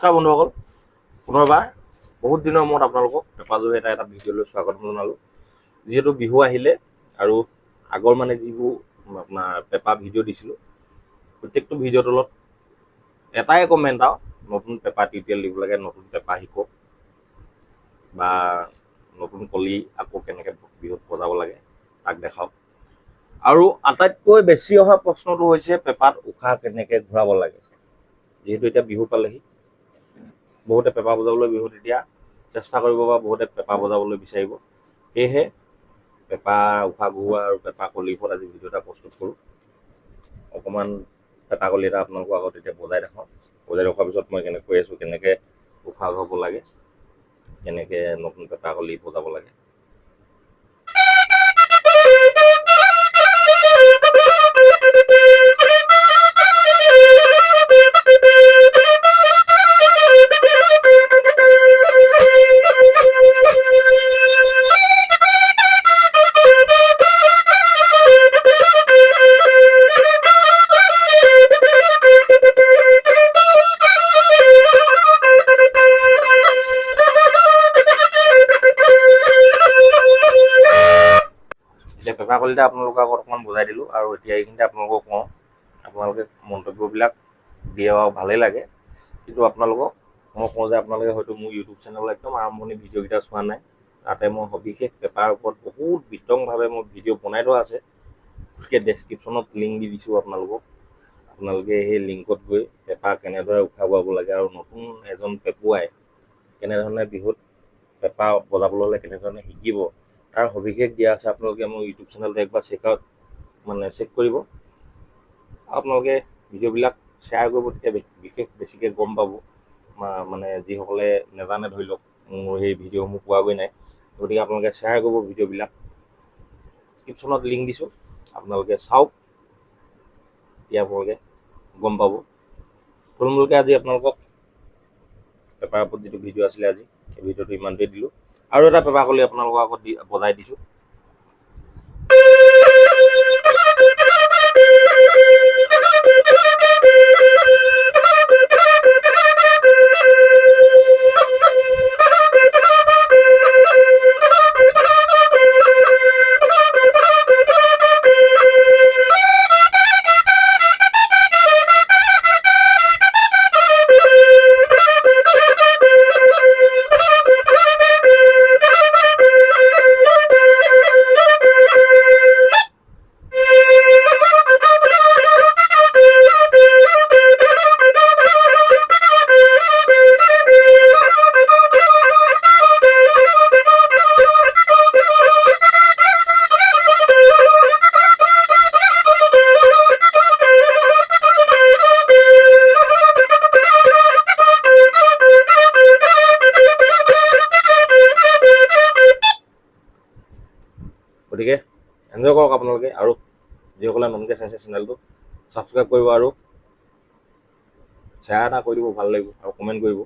নমস্কাৰ বন্ধুসকল পুনৰবাৰ বহুত দিনৰ মূৰত আপোনালোকক পেপাজুৰি এটা এটা ভিডিঅ'লৈ স্বাগতম জনালোঁ। যিহেতু বিহু আহিলে আৰু আগৰ মানে যিবোৰ আপোনাৰ পেপা ভিডিঅ' দিছিলোঁ প্ৰত্যেকটো ভিডিঅ'ৰ তলত এটাই কমেণ্ট আৰু নতুন পেপা টিউটৰিয়েল দিব লাগে নতুন পেপা শিকক বা নতুন কলি আকৌ কেনেকৈ বিহুত বজাব লাগে তাক দেখাওক। আৰু আটাইতকৈ বেছি অহা প্ৰশ্নটো হৈছে পেপাত উশাহ কেনেকৈ ঘূৰাব লাগে। যিহেতু এতিয়া বিহু পালেহি বহুতে পেপা বজাবলৈ বিহুত এতিয়া চেষ্টা কৰিব বা বহুতে পেপা বজাবলৈ বিচাৰিব। সেয়েহে পেপা উশাহ ঘূৰোৱা আৰু পেপা কলিৰ ওপৰত আজি ভিডিঅ' এটা প্ৰস্তুত কৰোঁ। অকণমান পেপা কলি এটা আপোনালোকৰ আগত এতিয়া বজাই দেখাওঁ। বজাই দেখুৱাৰ পিছত মই কেনেকৈ আছোঁ কেনেকৈ উশাহ ঘূৰাব লাগে কেনেকৈ নতুন পেপা কলি বজাব লাগে। কলিটা আপোনালোকৰ আগত অকণমান বুজাই দিলোঁ আৰু এতিয়া এইখিনিতে আপোনালোকক কওঁ আপোনালোকে মন্তব্যবিলাক দিয়ে আৰু ভালেই লাগে। কিন্তু আপোনালোকক মই কওঁ যে আপোনালোকে হয়তো মোৰ ইউটিউব চেনেল একদম আৰম্ভণি ভিডিঅ'কেইটা চোৱা নাই। তাতে মই সবিশেষ পেপাৰ ওপৰত বহুত বিতংভাৱে মই ভিডিঅ' বনাই থোৱা আছে। গতিকে ডেছক্ৰিপশ্যনত লিংক দি দিছোঁ আপোনালোকক। আপোনালোকে সেই লিংকত গৈ পেপা কেনেদৰে বোৱাব লাগে আৰু নতুন এজন পেপুৱাই কেনেধৰণে বিহুত পেপা বজাবলৈ হ'লে কেনেধৰণে শিকিব তাৰ সবিশেষ দিয়া আছে, আপোনালোকে মোৰ ইউটিউব চেনেলটো একবাৰ চেক আউট মানে চেক কৰিব আপোনালোকে ভিডিঅ'বিলাক শ্বেয়াৰ কৰিব, তেতিয়া বিশেষ বেছিকৈ গম পাব। মানে যিসকলে নাজানে ধৰি লওক, মোৰ সেই ভিডিঅ'সমূহ পোৱাগৈ নাই। গতিকে আপোনালোকে শ্বেয়াৰ কৰিব ভিডিঅ'বিলাক ডিছক্ৰিপশ্যনত লিংক দিছোঁ। আপোনালোকে চাওক, তেতিয়া আপোনালোকে গম পাব। থুলমূলকৈ আজি আপোনালোকক পেপাৰৰ ওপৰত যিটো ভিডিঅ' আছিলে আজি, সেই ভিডিঅ'টো ইমানটোৱে দিলোঁ। আৰু এটা পেপাৰ কলি আপোনালোকৰ আগত বজাই দিছোঁ। এনজয় কৰক আপোনালোকে আৰু যিসকলে নতুনকৈ চাইছে চেনেলটো ছাবস্ক্ৰাইব কৰিব আৰু শ্বেয়াৰ এটা কৰি দিব ভাল লাগিব আৰু কমেণ্ট কৰিব।